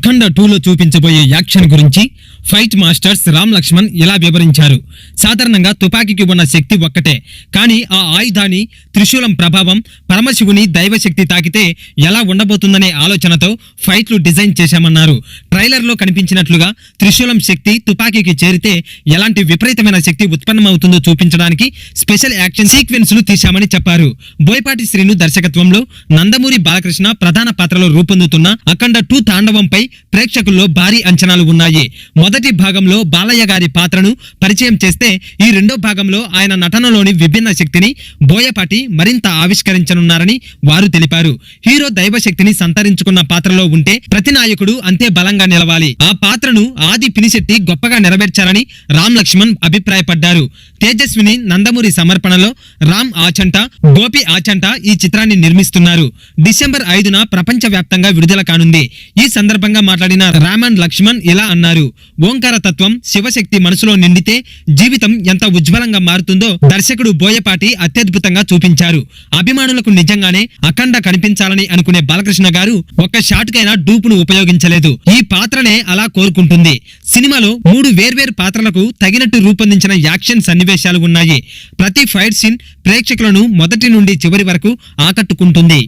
అఖండ టూలో చూపించబోయే యాక్షన్ గురించి ఫైట్ మాస్టర్స్ రామ్ లక్ష్మణ్ ఇలా వివరించారు? సాధారణంగా తుపాకీకి ఉన్న శక్తి ఒక్కటే కానీ ఆ ఆయుధాన్ని త్రిశూలం ప్రభావం పరమశివుని దైవశక్తి తాకితే ఎలా ఉండబోతుందనే ఆలోచనతో ఫైట్లు డిజైన్ చేశామన్నారు. ట్రైలర్లో కనిపించినట్లుగా త్రిశూలం శక్తి తుపాకీకి చేరితే ఎలాంటి విపరీతమైన శక్తి ఉత్పన్నమవుతుందో చూపించడానికి స్పెషల్ యాక్షన్ సీక్వెన్స్లు తీశామని చెప్పారు. బోయపాటి శ్రీను దర్శకత్వంలో నందమూరి బాలకృష్ణ ప్రధాన పాత్రలో రూపొందుతున్న అఖండ టూ తాండవంపై ప్రేక్షకుల్లో భారీ అంచనాలు ఉన్నాయి. మొదటి భాగంలో బాలయ్య గారి పాత్రను పరిచయం చేస్తే ఈ రెండో భాగంలో ఆయన నటనలోని విభిన్న శక్తిని బోయపాటి మరింత ఆవిష్కరించనున్నారని వారు తెలిపారు. హీరో దైవశక్తిని సంతరించుకున్న పాత్రలో ఉంటే ప్రతి నాయకుడు అంతే బలంగా నిలవాలి. ఆ పాత్రను ఆది పినిశెట్టి గొప్పగా నెరవేర్చారని రామ్ లక్ష్మణ్ అభిప్రాయపడ్డారు. తేజస్విని నందమూరి సమర్పణలో రామ్ ఆచంట గోపి ఆచంట ఈ చిత్రాన్ని నిర్మిస్తున్నారు. డిసెంబర్ ఐదున ప్రపంచ వ్యాప్తంగా విడుదల కానుంది. ఈ సందర్భంగా మాట్లాడిన రామన్ లక్ష్మణ్ ఇలా అన్నారు? ఓంకార తత్వం శివశక్తి మనసులో నిండితే జీవితం ఎంత ఉజ్వలంగా మారుతుందో దర్శకుడు బోయపాటి అత్యద్భుతంగా చూపించారు. అభిమానులకు నిజంగానే అఖండ కనిపించాలని అనుకునే బాలకృష్ణ గారు ఒక్క షాట్కైనా డూపును ఉపయోగించలేదు. ఈ పాత్రనే అలా కోరుకుంటుంది. సినిమాలో మూడు వేర్వేరు పాత్రలకు తగినట్టు రూపొందించిన యాక్షన్ సన్నివేశాలు ఉన్నాయి. ప్రతి ఫైట్ సీన్ ప్రేక్షకులను మొదటి నుండి చివరి వరకు ఆకట్టుకుంటుంది.